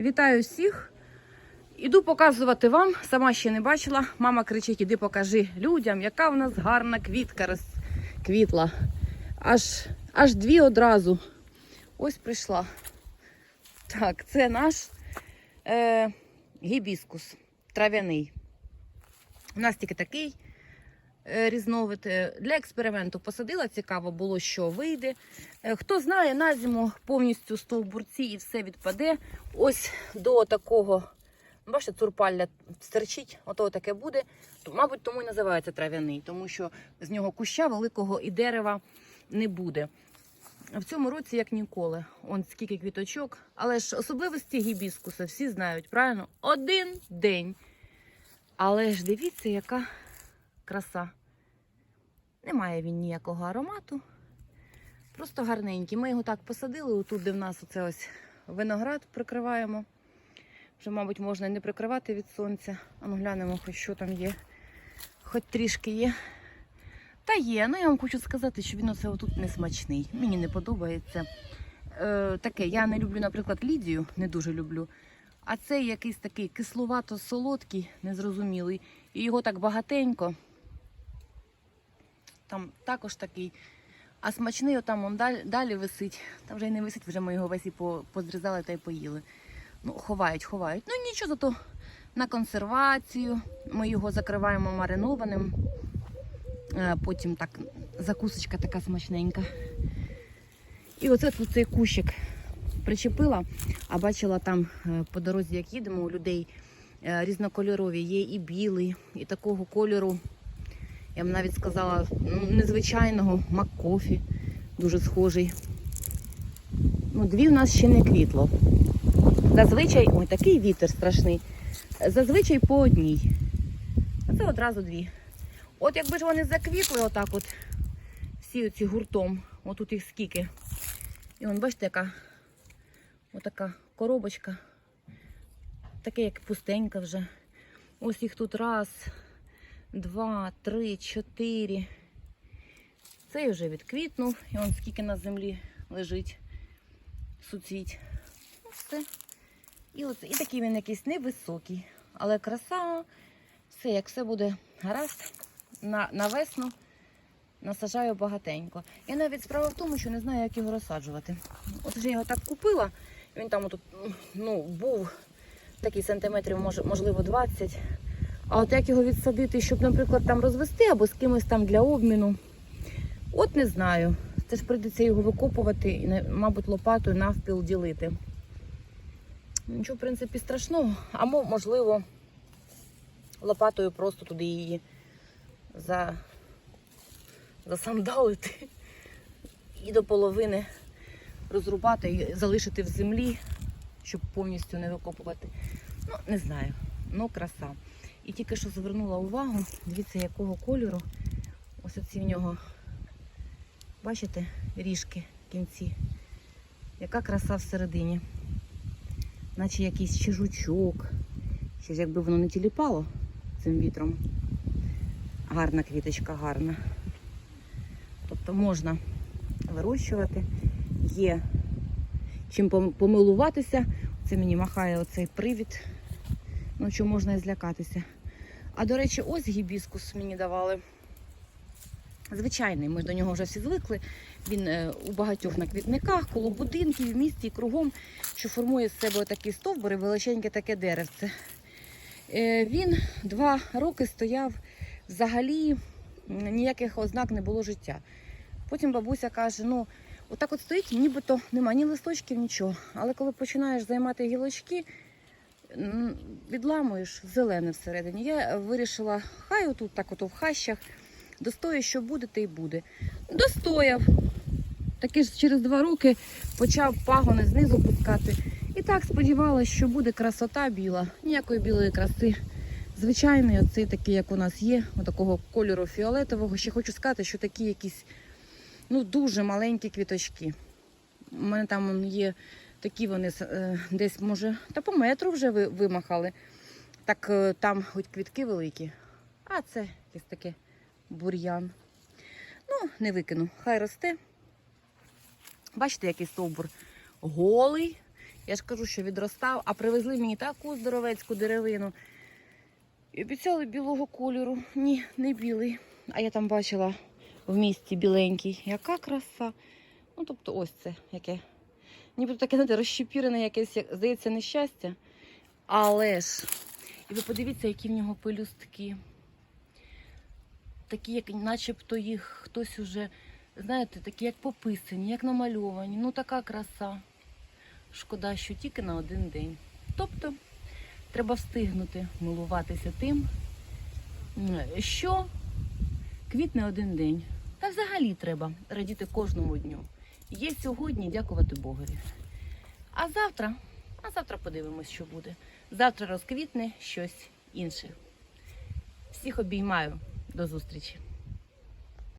Вітаю всіх. Іду показувати вам, сама ще не бачила. Мама кричить: іди покажи людям, яка в нас гарна квітка розквітла. Аж, аж дві одразу. Ось прийшла. Так, це наш е, гібіскус трав'яний. У нас тільки такий різновид. Е, Для експерименту посадила, цікаво було, що вийде. Е, Хто знає, на зиму повністю стовбурці і все відпаде. Ось до такого, бачите, турпалля стерчить, ото таке буде. То, Мабуть, тому і називається трав'яний, тому що з нього куща великого і дерева не буде. В цьому році, як ніколи, он скільки квіточок. Але ж особливості гібіскуса всі знають, правильно? Один день. Але ж дивіться, яка краса. Немає він ніякого аромату. Просто гарненький. Ми його так посадили, отут, де в нас оце ось виноград прикриваємо. Вже, мабуть, можна і не прикривати від сонця. А ну глянемо, хоч що там є. Хоч трішки є. Та є, ну я вам хочу сказати, що він оце отут не смачний. Мені не подобається. Е, таке, я не люблю, наприклад, Лідію, не дуже люблю. А цей якийсь такий кисловато-солодкий, незрозумілий. І його так багатенько. Там також такий. А смачний отам он далі, далі висить. Там вже й не висить, вже ми його весь і позрізали та й поїли. Ну, ховають, ховають. Ну нічого, зато на консервацію. Ми його закриваємо маринованим. Е, Потім так закусочка така смачненька. І оце тут цей кущик причепила, а бачила там е, по дорозі, як їдемо, у людей е, різнокольорові. Є і білий, і такого кольору. Я б навіть сказала, ну, незвичайного маккофі, дуже схожий. Ну, дві в нас ще не квітло. Зазвичай, ой, такий вітер страшний. Зазвичай по одній. А це одразу дві. От якби ж вони заквітли отак от, всі оці гуртом, отут їх скільки. І вон, бачите, яка отака коробочка. Таке, як пустенька вже. Ось їх тут раз, два, три, чотири. Цей вже відквітнув. І он скільки на землі лежить суцвіть. Ну, все. І, оце, і такий він якийсь невисокий. Але краса, все, як все буде гаразд, на, на весну насажаю багатенько. І навіть справа в тому, що не знаю, як його розсаджувати. От вже його так купила, він там отут, ну, був такий сантиметрів, може, можливо, 20. А от як його відсадити, щоб, наприклад, там розвести або з кимось там для обміну, от не знаю. Це ж прийдеться його викопувати і, мабуть, лопатою навпіл ділити. Нічого, в принципі, страшного. А можливо, лопатою просто туди її за... засандалити і до половини розрубати і залишити в землі, щоб повністю не викопувати. Ну, не знаю. Ну, краса. І тільки що звернула увагу, дивіться, якого кольору. Ось оці в нього, бачите, ріжки в кінці. Яка краса всередині. Наче якийсь ще. Ще якби воно не тіліпало цим вітром. Гарна квіточка, гарна. Тобто можна вирощувати. Є чим помилуватися. Це мені махає оцей привід. Ну, що можна і злякатися. А до речі, ось гібіскус мені давали. Звичайний, ми до нього вже всі звикли. Він е, у багатьох на квітниках, коло будинків, в місті і кругом, що формує з себе такі стовбури, величеньке таке деревце. Е, він два роки стояв взагалі ніяких ознак не було життя. Потім бабуся каже: ну, отак от стоїть, нібито нема ні листочків, нічого. Але коли починаєш займати гілочки, відламуєш зелене всередині. Я вирішила, хай отут так от в хащах, достоє, що буде, те й буде. Достояв. Таки ж через два роки почав пагони знизу пускати. І так сподівалася, що буде красота біла. Ніякої білої краси. Звичайний, оцей такий, як у нас є, такого кольору фіолетового. Ще хочу сказати, що такі якісь ну, дуже маленькі квіточки. У мене там є такі вони е, десь, може, та по метру вже вимахали. Так е, там хоч квітки великі, а це якесь таке бур'ян. Ну, не викину, хай росте. Бачите, який стовбур голий. Я ж кажу, що відростав, а привезли мені таку здоровецьку деревину. І обіцяли білого кольору. Ні, не білий. А я там бачила в місті біленький. Яка краса. Ну, тобто, ось це яке. Ніби таке, знаєте, розщепірене якесь, як- здається, нещастя. Але ж, і ви подивіться, які в нього пелюстки. Такі, як начебто їх хтось уже, знаєте, такі як пописані, як намальовані. Ну така краса. Шкода, що тільки на один день. Тобто треба встигнути милуватися тим, що квітне один день. Та взагалі треба радіти кожному дню. Є сьогодні, дякувати Богові. А завтра, а завтра подивимось, що буде. Завтра розквітне щось інше. Всіх обіймаю. До зустрічі.